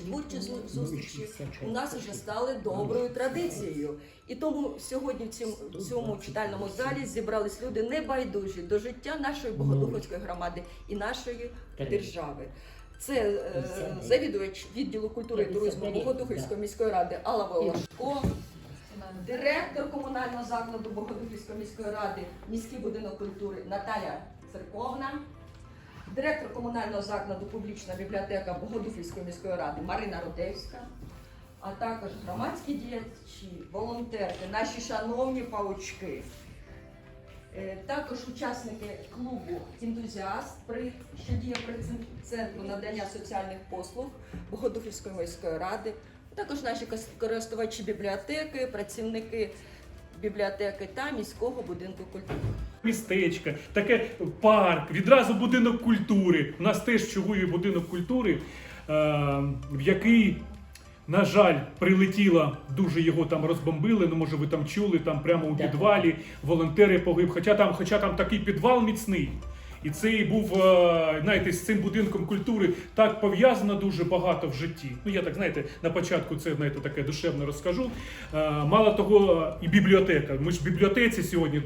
Творчі зу- зустрічі у нас вже стали доброю традицією. І тому сьогодні в цьому, в цьому читальному залі зібрались люди небайдужі до життя нашої Богодуховської громади і нашої держави. Це е, завідувач відділу культури і туризму Богодухівської міської ради Алла Волошко, директор комунального закладу Богодухівської міської ради, міський будинок культури Наталя Церковна, директор комунального закладу Публічна бібліотека Богодухівської міської ради Марина Рудевська, а також громадські діячі, волонтерки, наші шановні паучки. Е, Також учасники клубу Ентузіаст, що діє при центру надання соціальних послуг Богодухівської міської ради, також наші користувачі бібліотеки, працівники бібліотеки та міського будинку культури. містечка, таке парк, відразу будинок культури. У нас теж в Чугуєві будинок культури, е, в який, на жаль, прилетіла, дуже його там розбомбили. Ну, може, ви там чули, там прямо у підвалі волонтери погиб. Хоча там, хоча там такий підвал міцний. І цей був, е, знаєте, з цим будинком культури так пов'язано дуже багато в житті. Ну я так знаєте, на початку це знаєте таке душевно розкажу. Е, Мало того, і бібліотека. Ми ж в бібліотеці сьогодні.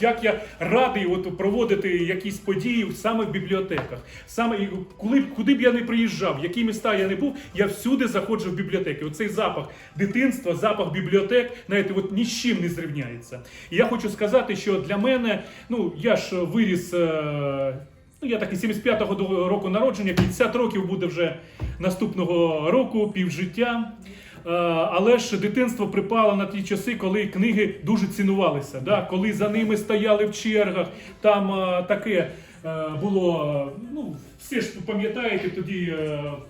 Як я радий от проводити якісь події саме в бібліотеках. Саме коли куди б я не приїжджав, в які міста я не був, я всюди заходжу в бібліотеки. Оцей запах дитинства, запах бібліотек, знаєте, от ні з чим не зрівняється. І я хочу сказати, що для мене, ну я ж виріс. Ну, я такий 75-го року народження, 50 років буде вже наступного року, півжиття. Е, Але ж дитинство припало на ті часи, коли книги дуже цінувалися. Да? Коли за ними стояли в чергах, там е, таке е, було. Ну, всі ж пам'ятаєте, тоді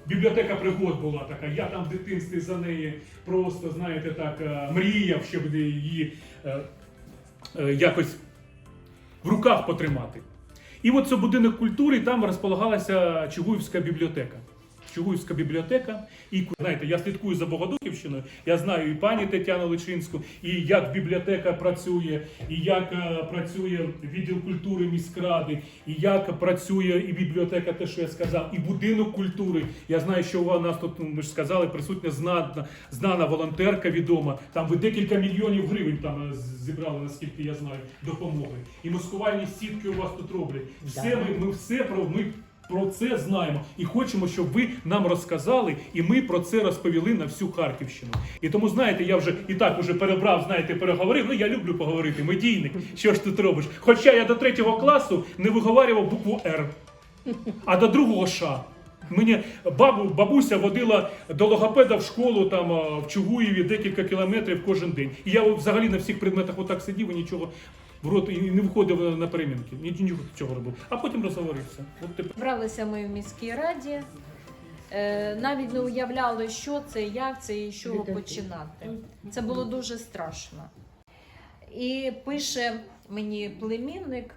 бібліотека пригод була така. Я там в дитинстві за неї просто, знаєте, так мріяв, щоб її якось в руках потримати. І от це будинок культури, там розполагалася Чугуївська бібліотека. Чугуївська бібліотека. І знаєте, я слідкую за Богодухівщиною. Я знаю і пані Тетяну Личинську, і як бібліотека працює, і як е, працює відділ культури міськради, і як працює і бібліотека, те, що я сказав, і будинок культури. Я знаю, що у нас тут, ну, ми ж сказали, присутня знана, знана волонтерка відома. Там ви декілька мільйонів гривень там е, зібрали, наскільки я знаю, допомоги. І маскувальні сітки у вас тут роблять. Все ми, ми все про ми. Про це знаємо і хочемо, щоб ви нам розказали, і ми про це розповіли на всю Харківщину. І тому, знаєте, я вже і так уже перебрав, знаєте, переговорив. Ну я люблю поговорити, медійник. Що ж тут робиш? Хоча я до третього класу не виговарював букву Р, а до другого Ш. Мені бабу, бабуся водила до логопеда в школу там в Чугуєві декілька кілометрів кожен день. І я взагалі на всіх предметах отак сидів і нічого в рот і не виходив на перемінки. Нічого цього робив. А потім розговорився. От тепер. Зібралися ми в міській раді. Е, Навіть не уявляли, що це, як це і з чого починати. Це було дуже страшно. І пише мені племінник,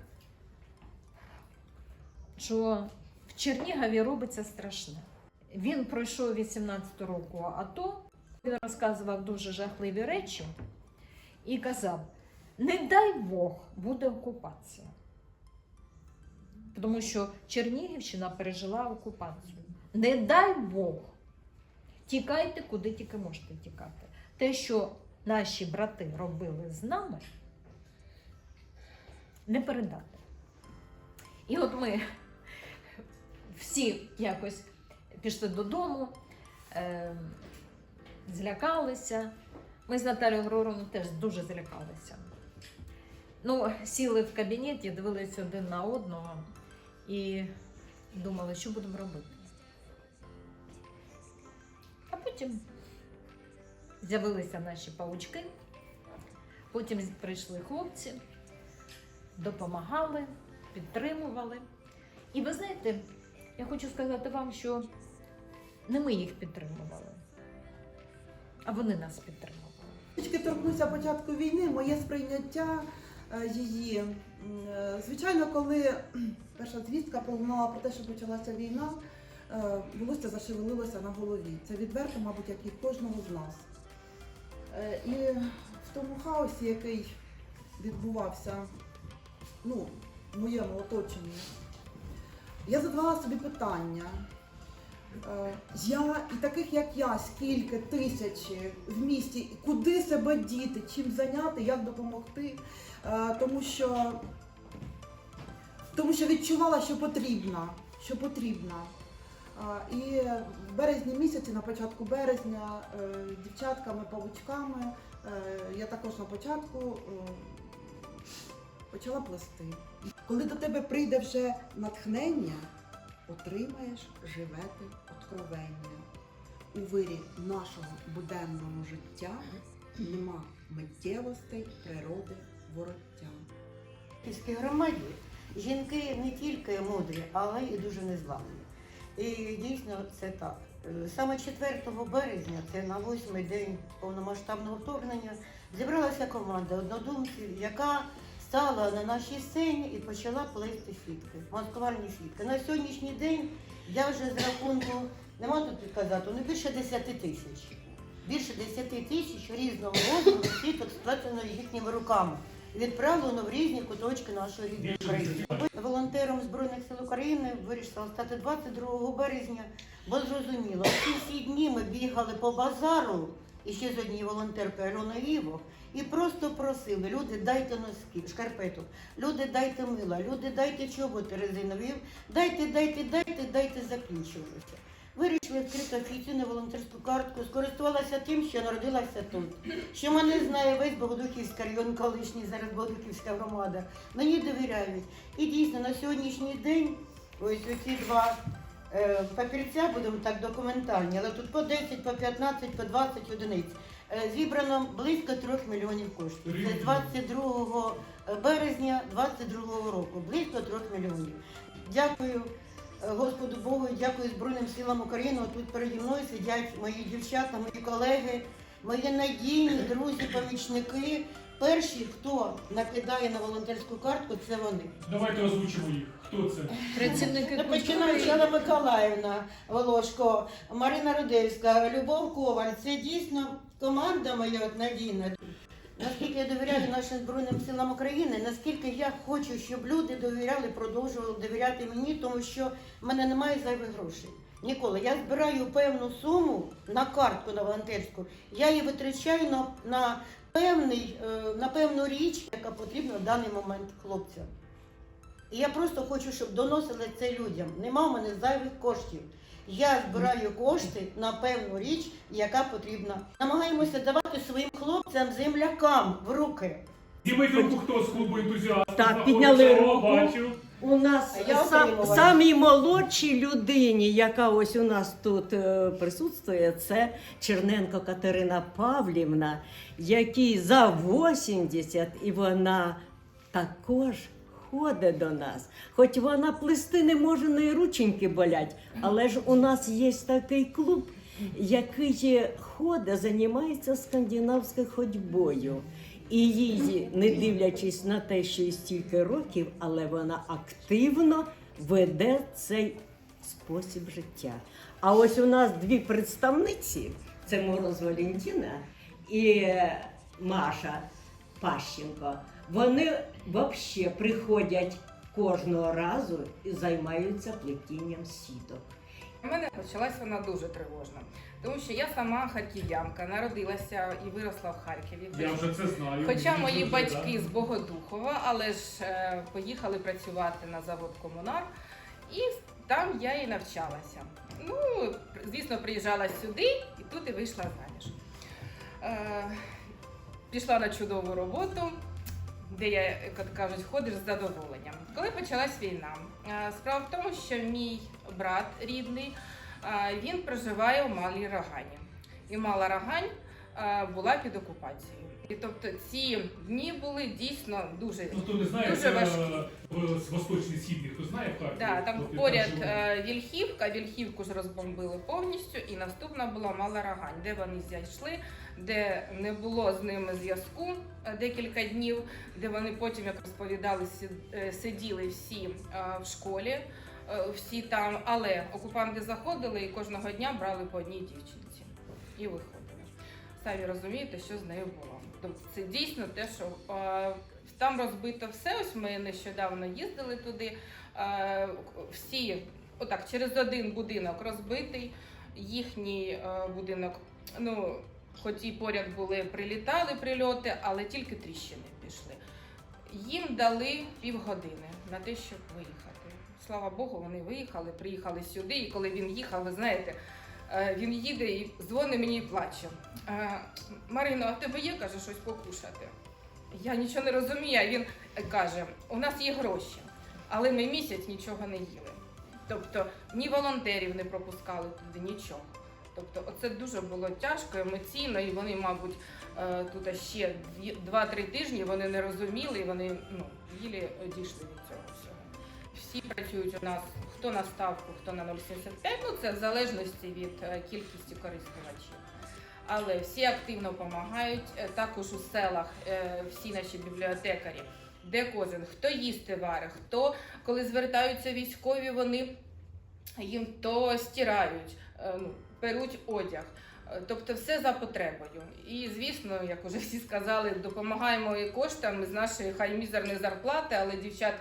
що в Чернігові робиться страшне. Він пройшов 18 року АТО, він розказував дуже жахливі речі і казав: не дай Бог буде окупація. Тому що Чернігівщина пережила окупацію. Не дай Бог. Тікайте, куди тільки можете тікати. Те, що наші брати робили з нами, не передати. І от ми всі якось пішли додому, е, злякалися. Ми з Наталією Григоровною теж дуже злякалися. Ну, сіли в кабінеті, дивилися один на одного і думали, що будемо робити. А потім з'явилися наші паучки, потім прийшли хлопці, допомагали, підтримували. І ви знаєте, я хочу сказати вам, що не ми їх підтримували, а вони нас підтримували. Тільки торкнуся початку війни, моє сприйняття її. е, Звичайно, коли перша звістка пролунала про те, що почалася війна, е, волосся зашевелилося на голові. Це відверто, мабуть, як і кожного з нас. Е, І в тому хаосі, який відбувався ну, в моєму оточенні, я задавала собі питання, Е, Я і таких, як я, скільки тисячі в місті, куди себе діти, чим зайняти, як допомогти, Е, тому що, тому що відчувала, що потрібна, що потрібна. Е, І в березні місяці, на початку березня, е, дівчатками, павучками, е, я також на початку е, почала плести. Коли до тебе прийде вже натхнення, отримаєш живете откровення. У вирі нашого буденного життя нема миттєвостей природи вороття. В сільській громаді жінки не тільки мудрі, але і дуже незламні. І дійсно це так. Саме 4 березня, це на восьмий день повномасштабного вторгнення, зібралася команда однодумців, яка стала на нашій сцені і почала плести сітки, маскувальні сітки. На сьогоднішній день я вже з рахунку, нема тут підказати, ну більше 10 тисяч. Більше 10 тисяч різного розміру сіток сплетено їхніми руками відправлено в різні куточки нашої рідної країни. Волонтером Збройних сил України вирішила стати 22 березня, бо зрозуміло, всі ці дні ми бігали по базару, і ще з однією волонтеркою Альоною Іво, і просто просили, люди, дайте носки, шкарпеток, люди, дайте мила, люди, дайте чоботи резинові, дайте, дайте, дайте, дайте закінчувалося. Вирішили відкрити офіційну волонтерську картку, скористувалася тим, що народилася тут. Що мене знає весь Богодухівський район, колишній зараз Богодухівська громада. Мені довіряють. І дійсно на сьогоднішній день ось ці два папірця, будемо так документальні, але тут по 10, по 15, по 20 одиниць. Е, зібрано близько 3 мільйонів коштів. Це 22 березня 22 року. Близько 3 мільйонів. Дякую. Е, Господу Богу, дякую Збройним силам України. Тут переді мною сидять мої дівчата, мої колеги, мої надійні друзі, помічники. Перші, хто накидає на волонтерську картку, це вони. Давайте озвучимо їх. Хто це? Працівники Ну, Починаючи Алла Миколаївна Волошко, Марина Рудевська, Любов Коваль. Це дійсно команда моя от надійна. Наскільки я довіряю нашим Збройним силам України, наскільки я хочу, щоб люди довіряли, продовжували довіряти мені, тому що в мене немає зайвих грошей. Ніколи. Я збираю певну суму на картку на волонтерську, я її витрачаю на, на, певний, е, на певну річ, яка потрібна в даний момент хлопцям. І я просто хочу, щоб доносили це людям. Нема в мене зайвих коштів. Я збираю кошти на певну річ, яка потрібна. Намагаємося давати своїм хлопцям, землякам в руки. Руку, хто з клубу ентузіастів. Так, знаходиться. підняли О, руку. Бачу. У нас я сам, самій молодшій людині, яка ось у нас тут е, присутствує, це Черненко Катерина Павлівна, якій за 80, і вона також ходить до нас. Хоч вона плести не може, неї рученьки болять, але ж у нас є такий клуб, який ходить, займається скандинавською ходьбою. І її, не дивлячись на те, що їй стільки років, але вона активно веде цей спосіб життя. А ось у нас дві представниці: це Мороз Валентина і е, Маша Пащенко. Вони взагалі приходять кожного разу і займаються плетінням сіток. У мене почалась вона дуже тривожно, тому що я сама харків'янка, народилася і виросла в Харкові. Я вже це знаю. Хоча мої батьки да. з Богодухова, але ж е, поїхали працювати на завод комунар, і там я і навчалася. Ну, звісно, приїжджала сюди і тут і вийшла заміж. Е, пішла на чудову роботу, де я, як кажуть, ходиш з задоволенням. Коли почалась війна, справа в тому, що мій брат рідний, він проживає у Малій Рогані. І Мала Рогань була під окупацією. І тобто ці дні були дійсно дуже Ну, хто не знає, Дуже це важкі. восточний східний, хто знає в Харкові? Да, там поряд е, Вільхівка, Вільхівку ж розбомбили повністю, і наступна була Мала Рогань, де вони зайшли, де не було з ними зв'язку е, декілька днів, де вони потім, як розповідали, е, сиділи всі е, в школі, всі там, але окупанти заходили і кожного дня брали по одній дівчинці і виходили. Самі розумієте, що з нею було. Тобто це дійсно те, що там розбито все. Ось ми нещодавно їздили туди. Всі отак, через один будинок розбитий, їхній будинок, ну, хоч і поряд були, прилітали прильоти, але тільки тріщини пішли. Їм дали півгодини на те, щоб виїхати. Слава Богу, вони виїхали, приїхали сюди, і коли він їхав, ви знаєте, е, він їде і дзвонить мені і плаче. Е, Марино, а тебе є, каже, щось покушати? Я нічого не розумію. Він каже: у нас є гроші, але ми місяць нічого не їли. Тобто ні волонтерів не пропускали туди, нічого. Тобто, оце дуже було тяжко, емоційно, і вони, мабуть, е, тут ще дві- два-три тижні вони не розуміли, і вони ну, їлі дійшли від цього всього. Всі працюють у нас хто на ставку, хто на 0,75, ну це в залежності від е, кількості користувачів. Але всі активно допомагають. Е, Також у селах всі наші бібліотекарі, де кожен, хто їсти варить, хто коли звертаються військові, вони їм то стирають, е, ну, перуть одяг. Е, Тобто все за потребою. І звісно, як уже всі сказали, допомагаємо і коштами з нашої хай мізерної зарплати, але дівчат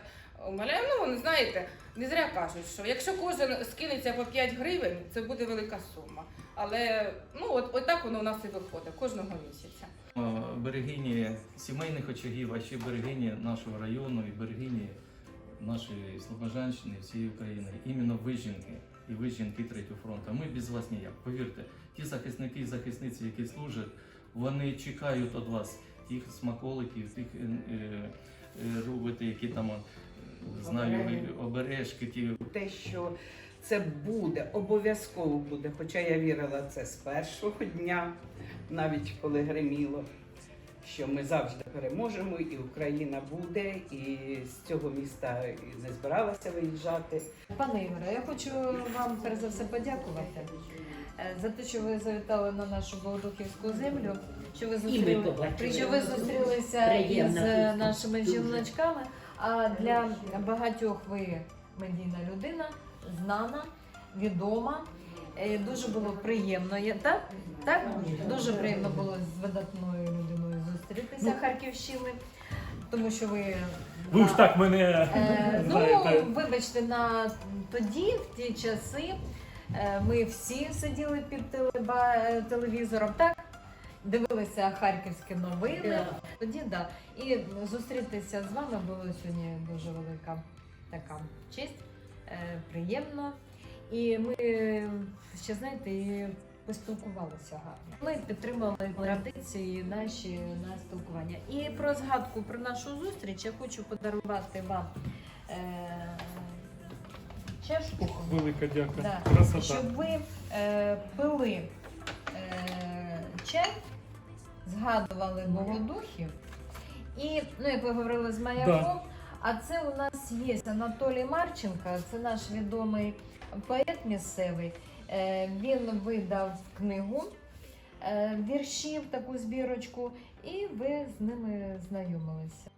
умоляємо, ну знаєте, не зря кажуть, що якщо кожен скинеться по 5 гривень, це буде велика сума. Але ну от, от так воно у нас і виходить кожного місяця. Е, берегині сімейних очагів, а ще берегині нашого району і берегині нашої Слобожанщини, всієї України. Іменно ви жінки і ви жінки третього фронту. Ми без вас ніяк. Повірте, ті захисники і захисниці, які служать, вони чекають від вас тих смаколиків, тих е, е, е, які там е, знаю, обережки, ті те, що це буде, обов'язково буде. Хоча я вірила це з першого дня, навіть коли гриміло, що ми завжди переможемо, і Україна буде, і з цього міста не збиралася виїжджати. Пане Ігоре, я хочу вам перш за все подякувати е, за те, що ви завітали на нашу Богодухівську землю, що ви зустріли, що ви зустрілися із е, нашими жіночками. А для багатьох ви медійна людина, знана, відома. Е, Дуже було приємно. Я- Так? Так? Дуже приємно було з видатною людиною зустрітися Харківщини, тому що ви Ви ж так мене Е, ну, вибачте, на тоді, в ті часи, е, ми всі сиділи під телеба, е, телевізором, так? Дивилися харківські новини. Тоді да. І зустрітися з вами було сьогодні дуже велика така честь, е, приємно. І ми ще знаєте, і поспілкувалися гарно. Ми підтримали традиції наші на спілкування. І про згадку про нашу зустріч я хочу подарувати вам е, чашку. Велика дяка. Да. Красота. Щоб ви е, пили е, чай, згадували богодухів. І, ну, як ви говорили з маяком, а це у нас є Анатолій Марченко, це наш відомий поет місцевий. Е, він видав книгу е, віршів, таку збірочку, і ви з ними знайомилися.